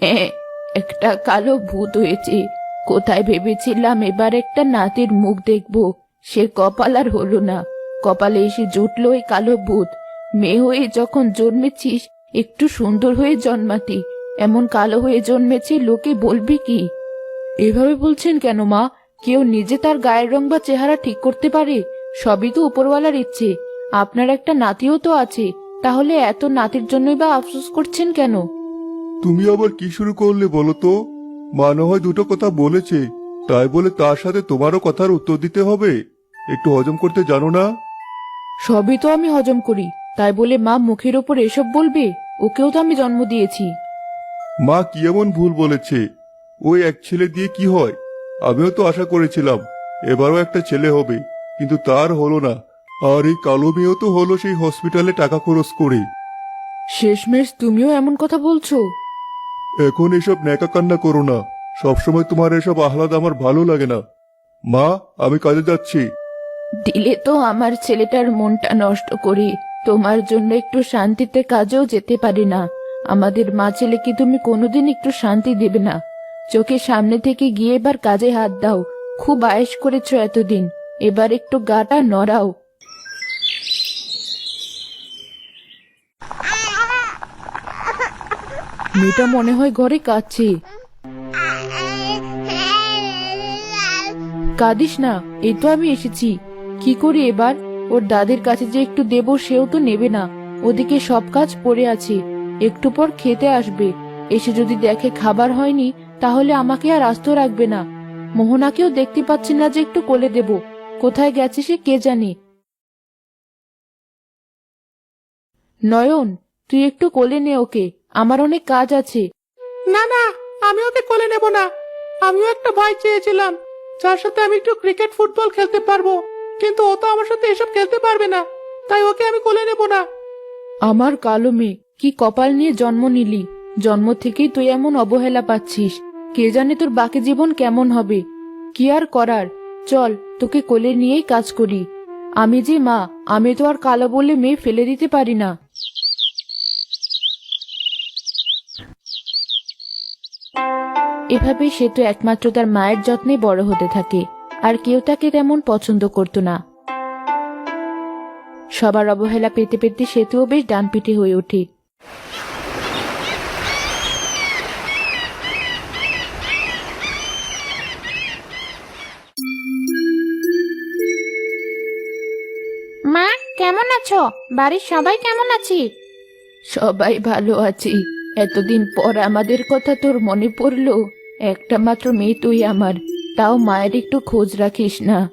হ্যাঁ একটা কালো ভূত হয়েছে। কোথায় ভেবেছিলাম এবার একটা নাতির মুখ দেখব? সে কপাল আর হলো না। কপালে এসে জুটলো ওই কালো ভূত। মেয়ে হয়ে যখন জন্মেছিস, একটু সুন্দর হয়ে জন্মাতি। এমন কালো হয়ে জন্মেছি, লোকে বলবি কি? এভাবে বলছেন কেন মা? কেউ নিজে তার গায়ের রং বা চেহারা ঠিক করতে পারে? সবই তো উপরওয়ালার ইচ্ছে। আপনার একটা নাতিও তো আছে। তাহলে এত নাতির জন্যই বা আফসোস করছেন কেন? তুমি আবার কি শুরু করলে বলো তো? মা না হয় দুটো কথা বলেছে তাই বলে তার সাথে তোমারও কথার উত্তর দিতে হবে। একটু হজম করতে জানো না? সবই তো আমি হজম করি তাই বলে মা মুখের ওপর এসব বলবে? ওকেও তো আমি জন্ম দিয়েছি। মা কি এমন ভুল বলেছে? ওই এক ছেলে দিয়ে কি হয়? আমিও তো আশা করেছিলাম এবারও একটা ছেলে হবে কিন্তু তার হলো না। আর এই কালো মেয়েও তো হলো সেই হসপিটালে টাকা খরচ করে। শেষমেশ তুমিও এমন কথা বলছো? এখন এসব ন্যাকা কান্না করো না। সবসময় তোমার এসব আহ্লাদ আমার ভালো লাগে না। মা, আমি কাজে যাচ্ছি। দিলে তো আমার ছেলেটার মনটা নষ্ট করি। তোমার জন্য একটু শান্তিতে কাজেও যেতে পারি না। আমাদের মা ছেলেকে তুমি কোনোদিন একটু শান্তি দেবে না? চোখের সামনে থেকে গিয়ে এবার কাজে হাত দাও। খুব আয়েস করেছ এতদিন। এবার একটু গাটা নড়াও। মেয়েটা মনে হয় ঘরে কাঁদছে। কাঁদিস না, এই তো আমি এসেছি। কি করি এবার? ওর দাদির কাছে যে একটু দেব সেও তো নেবে না। ওদিকে সব কাজ পড়ে আছে। একটু পর খেতে আসবে। এসে যদি দেখে খাবার হয়নি, তাহলে আমাকে আর আস্ত রাখবে না। মোহনাকেও দেখতে পাচ্ছি না যে একটু কোলে দেব। কোথায় গেছে সে কে জানে? নয়ন, তুই একটু কোলে নে ওকে। আমার অনেক কাজ আছে। না না আমি ওকে কোলে নেব না। আমিও একটা ভাই চেয়েছিলাম যার সাথে আমি একটু ক্রিকেট ফুটবল খেলতে পারব। কিন্তু ও তো আমার সাথে এসব খেলতে পারবে না তাই ওকে আমি কোলে নেব না। আমার কালো মেয়ে কি কপাল নিয়ে জন্ম নিলি? জন্ম থেকেই তুই এমন অবহেলা পাচ্ছিস। কে জানে তোর বাকি জীবন কেমন হবে? কি আর করার? চল তোকে কোলে নিয়েই কাজ করি। আমি যে মা আমি তো আর কালো বলে মেয়ে ফেলে দিতে পারি না। এভাবে সে তো একমাত্র তার মায়ের যত্নে বড় হতে থাকে আর কেউ তাকে তেমন পছন্দ করতো না। সবার অবহেলা পেতে পেতে সেতুও বেশ ডানপিটে হয়ে ওঠে। মা কেমন আছো? বাড়ির সবাই কেমন আছে? সবাই ভালো আছি। এতদিন পর আমাদের কথা তোর মনে পড়ল। একটা মাত্র মেয়ে তুই আমার তাও মায়ের একটু খোঁজ রাখিস না।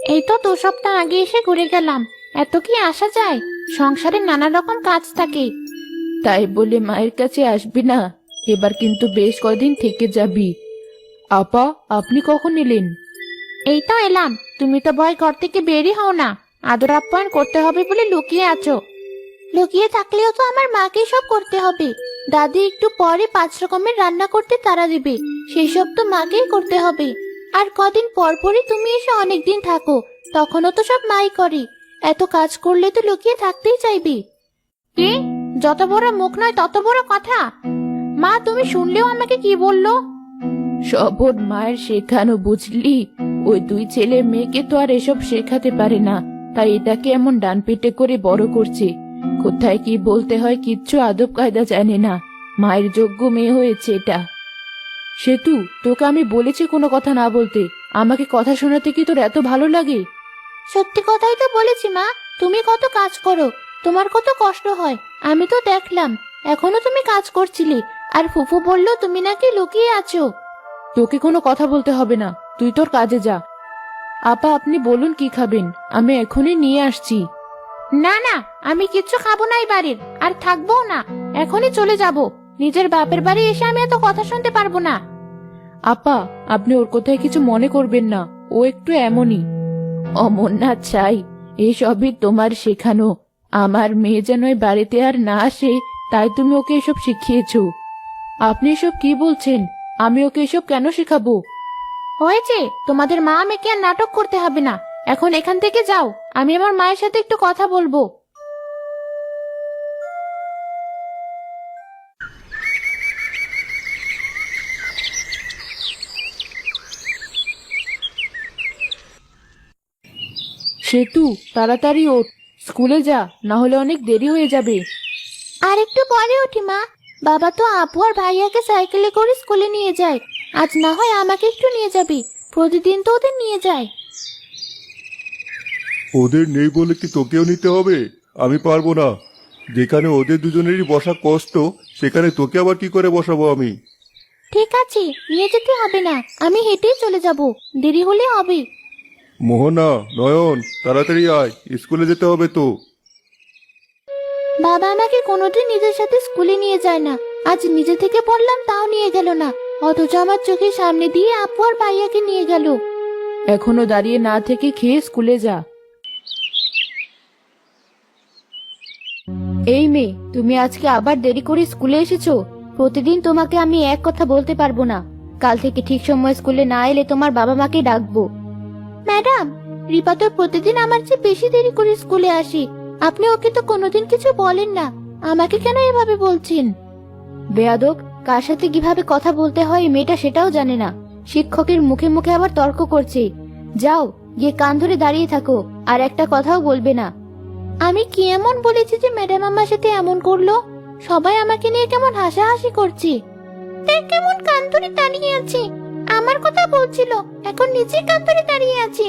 এই তো দু সপ্তাহ আগে এসে ঘুরে গেলাম এত কি আসা যায়? সংসারে নানা রকম কাজ থাকে। তাই বলে মায়ের কাছে আসবি না এবার কিন্তু বেশ কদিন থেকে যাবি। আপা আপনি কখন এলেন? এই তো এলাম তুমি তো ভয় ঘর থেকে বেরই হও না আদর আপ্যায়ন করতে হবে বলে লুকিয়ে আছো। লুকিয়ে থাকলেও তো আমার মাকে সব করতে হবে। দাদি একটু পরে পাঁচ রকমের রান্না করতে তারা দিবে। সেই সব তো মাকেই করতে হবে। আর কদিন পর পরই তুমি এসে অনেক দিন থাকো, তখনও তো সব মাই করে। এত কাজ করলে তো লুকিয়ে থাকতেই চাইবি। কি? যত বড় মুখ নয় তত বড় কথা। মা, তুমি শুনলেও আমাকে কি বলল? সব মায়ের শেখানো, বুঝলি? ওই দুই ছেলে মেয়েকে তো আর এসব শেখাতে পারে না। তাই এটাকে এমন ডান পেটে করে বড় করছে। কোথায় কি বলতে হয় কিচ্ছু আদব কায়দা জানে না। মায়ের যোগ্য মেয়ে হয়েছে এটা। সেতু তোকে আমি বলেছি কোনো কথা না বলতে। আমাকে কথা শোনাতে কি তোর এত ভালো লাগে? সত্যি কথাই তো বলেছি মা। তুমি কত কাজ করো তোমার কত কষ্ট হয়। আমি তো দেখলাম এখনও তুমি কাজ করছিলে আর ফুফু বলল তুমি নাকি লুকিয়ে আছো। তোকে কোনো কথা বলতে হবে না তুই তোর কাজে যা। আপা আপনি বলুন কি খাবেন আমি এখনই নিয়ে আসছি। না না আমি কিচ্ছু খাব না এই বাড়ির আর থাকব না। এখনই চলে যাব। নিজের বাপের বাড়ি এসে আমি এত কথা শুনতে পারব না। আপা আপনি ওর কোথায় কিছু মনে করবেন না ও একটু এমনই। অমন না চাই এসবই তোমার শেখানো। আমার মেয়ে যেন এই বাড়িতে আর না আসে তাই তুমি ওকে এসব শিখিয়েছ। আপনি এসব কি বলছেন? আমি ওকে এসব কেন শেখাবো? হয়েছে তোমাদের মা আমাকে আর নাটক করতে হবে না। এখন এখান থেকে যাও। আমি আমার মায়ের সাথে একটু কথা বলব। সেতু, তাড়াতাড়ি ওঠ। স্কুলে যা, না হলে অনেক দেরি হয়ে যাবে। আর একটু পরে ওঠি মা। বাবা তো আপু আর ভাইয়াকে সাইকেলে করে স্কুলে নিয়ে যায়। আজ না হয় আমাকে একটু নিয়ে যাবি। প্রতিদিন তো ওদের নিয়ে যায়। ওদের নেই বলে কি তোকেও নিতে হবে? আমি পারব না। যেখানে ওদের দুজনেরই বসা কষ্ট সেখানে তোকে আবার কি করে বসাবো আমি? ঠিক আছে নিয়ে যেতে হবে না। আমি হেঁটেই চলে যাব। দেরি হলে হবে। মোহনা নয়ন তাড়াতাড়ি আয়। স্কুলে যেতে হবে তো। বাবা আমাকে কোনোদিন নিজের সাথে স্কুলে নিয়ে যায় না। আজ নিজে থেকে পড়লাম তাও নিয়ে গেল না। অথচ আমার চোখের সামনে দিয়ে আপু আর ভাইয়াকে নিয়ে গেল। এখনও দাঁড়িয়ে না থেকে খেয়ে স্কুলে যা। এই মেয়ে, তুমি আজকে আবার দেরি করে স্কুলে এসেছ? প্রতিদিন তোমাকে আমি এক কথা বলতে পারব না। কাল থেকে ঠিক সময় স্কুলে না এলে তোমার বাবা মাকে ডাকবো। ম্যাডাম, রিপা তো প্রতিদিন আমার চেয়ে বেশি দেরি করে স্কুলে আসি। আপনি ওকে তো কোনোদিন কিছু বলেন না। আমাকে কেন এভাবে বলছেন? বেয়াদব, কার সাথে কীভাবে কথা বলতে হয় এই মেয়েটা সেটাও জানে না। শিক্ষকের মুখে মুখে আবার তর্ক করছে। যাও, গিয়ে কান ধরে দাঁড়িয়ে থাকো, আর একটা কথাও বলবে না। আমি কি এমন বলেছি যে ম্যাডাম আমার সাথে এমন করল? সবাই আমাকে নিয়ে কেমন হাসাহাসি করছে? দেখ কেমন কান দাঁড়িয়ে আছে? আমার কথা বলছিল, এখন নিজে কান দাঁড়িয়ে আছে।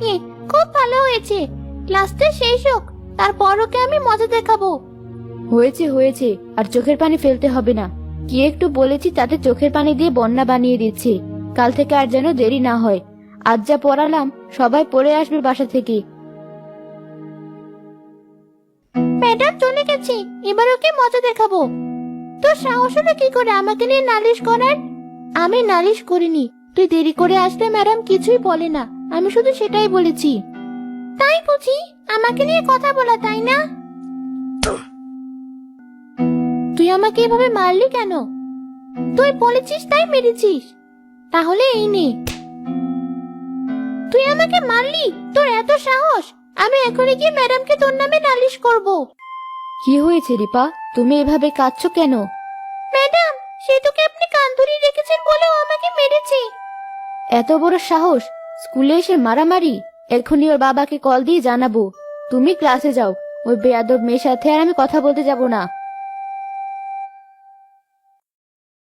হি। খুব ভালো হয়েছে। ক্লাসটা শেষ হোক, তারপর ওকে আমি মজা দেখাবো। হয়েছে হয়েছে, আর চোখের পানি ফেলতে হবে না। কি একটু বলেছি তাতে চোখের পানি দিয়ে বন্যা বানিয়ে দিচ্ছি। কাল থেকে আর যেন দেরি না হয়। আজ যা পড়ালাম, সবাই পড়ে আসবে বাসা থেকে। গেছে এবার ওকে মজা দেখাবো। তোর সাহস হলো কি করে আমাকে নিয়ে নালিশ করার? আমি নালিশ করিনি। তুই দেরি করে আসলে ম্যাডাম কিছুই বলে না। আমি শুধু সেটাই বলেছি। তাই বুঝি? আমাকে নিয়ে কথা বলা, তাই না? তুই আমাকে এভাবে মারলি কেন? তুই বলেছিস, তাই মেরেছিস। তাহলে এই নে। তুই আমাকে মারলি? তোর এত সাহস? আমি এখনই গিয়ে ম্যাডামকে তোর নামে নালিশ করব। কি হয়েছে রিপা? তুমি এভাবে কাঁদছো কেন? ম্যাডাম সেতুকে আপনি কান রেখেছেন বলে ও আমাকে মেরেছে। এত বড় সাহস? স্কুলে এসে মারামারি? এখনই ওর বাবাকে কল দিয়ে জানাব। তুমি ক্লাসে যাও। ওই বেয়াদব মেয়ের সাথে আর আমি কথা বলতে যাব না।